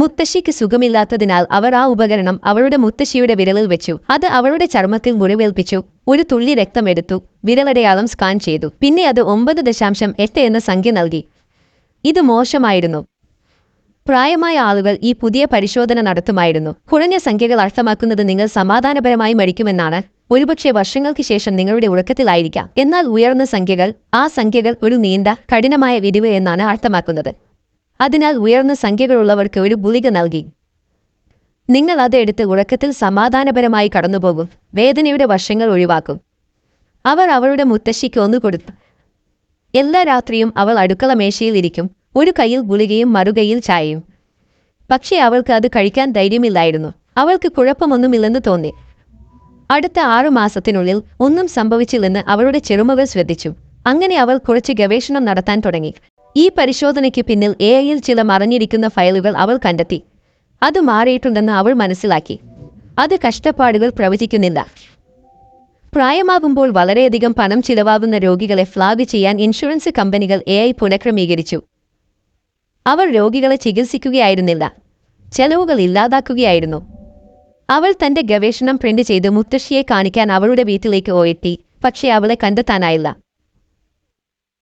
മുത്തശ്ശിക്ക് സുഖമില്ലാത്തതിനാൽ അവർ ആ ഉപകരണം അവളുടെ മുത്തശ്ശിയുടെ വിരലിൽ വെച്ചു. അത് അവളുടെ ചർമ്മത്തിൽ മുറിവേൽപ്പിച്ചു. ഒരു തുള്ളി രക്തമെടുത്തു വിരലടയാളം സ്കാൻ ചെയ്തു. പിന്നെ അത് ഒമ്പത് ദശാംശം എട്ട് എന്ന സംഖ്യ നൽകി. ഇത് മോശമായിരുന്നു. പ്രായമായ ആളുകൾ ഈ പുതിയ പരിശോധന നടത്തുമായിരുന്നു. കുറഞ്ഞ സംഖ്യകൾ അർത്ഥമാക്കുന്നത് നിങ്ങൾ സമാധാനപരമായി മരിക്കുമെന്നാണ്. ഒരുപക്ഷെ വർഷങ്ങൾക്ക് ശേഷം നിങ്ങളുടെ ഉറക്കത്തിലായിരിക്കാം. എന്നാൽ ഉയർന്ന സംഖ്യകൾ ആ സംഖ്യകൾ ഒരു നീണ്ട കഠിനമായ വിരിവ് എന്നാണ് അർത്ഥമാക്കുന്നത്. അതിനാൽ ഉയർന്ന സംഖ്യകളുള്ളവർക്ക് ഒരു ഗുളിക നൽകി. നിങ്ങൾ അത് എടുത്ത് ഉറക്കത്തിൽ സമാധാനപരമായി കടന്നുപോകും. വേദനയുടെ വർഷങ്ങൾ ഒഴിവാക്കും. അവർ അവളുടെ മുത്തശ്ശിക്ക് ഒന്നു കൊടുത്തു. എല്ലാ രാത്രിയും അവൾ അടുക്കള മേശയിൽ ഇരിക്കും. ഒരു കയ്യിൽ ഗുളികയും മറുകയിൽ ചായയും. പക്ഷേ അവൾക്ക് അത് കഴിക്കാൻ ധൈര്യമില്ലായിരുന്നു. അവൾക്ക് കുഴപ്പമൊന്നുമില്ലെന്ന് തോന്നി. അടുത്ത ആറു മാസത്തിനുള്ളിൽ ഒന്നും സംഭവിച്ചില്ലെന്ന് അവളുടെ ചെറുമകൾ ശ്രദ്ധിച്ചു. അങ്ങനെ അവൾ കുറച്ച് ഗവേഷണം നടത്താൻ തുടങ്ങി. ഈ പരിശോധനയ്ക്ക് പിന്നിൽ എ ഐയിൽ ചില മറഞ്ഞിരിക്കുന്ന ഫയലുകൾ അവൾ കണ്ടെത്തി. അത് മാറിയിട്ടുണ്ടെന്ന് അവൾ മനസ്സിലാക്കി. അത് കഷ്ടപ്പാടുകൾ പ്രവചിക്കുന്നില്ല. പ്രായമാകുമ്പോൾ വളരെയധികം പണം ചിലവാകുന്ന രോഗികളെ ഫ്ലാഗ് ചെയ്യാൻ ഇൻഷുറൻസ് കമ്പനികൾ എ ഐ പുനഃക്രമീകരിച്ചു. അവർ രോഗികളെ ചികിത്സിക്കുകയായിരുന്നില്ല. ചെലവുകൾ ഇല്ലാതാക്കുകയായിരുന്നു. അവൾ തന്റെ ഗവേഷണം പ്രിന്റ് ചെയ്ത് മുത്തശ്ശിയെ കാണിക്കാൻ അവളുടെ വീട്ടിലേക്ക് ഓയെത്തി പക്ഷേ അവളെ കണ്ടെത്താനായില്ല.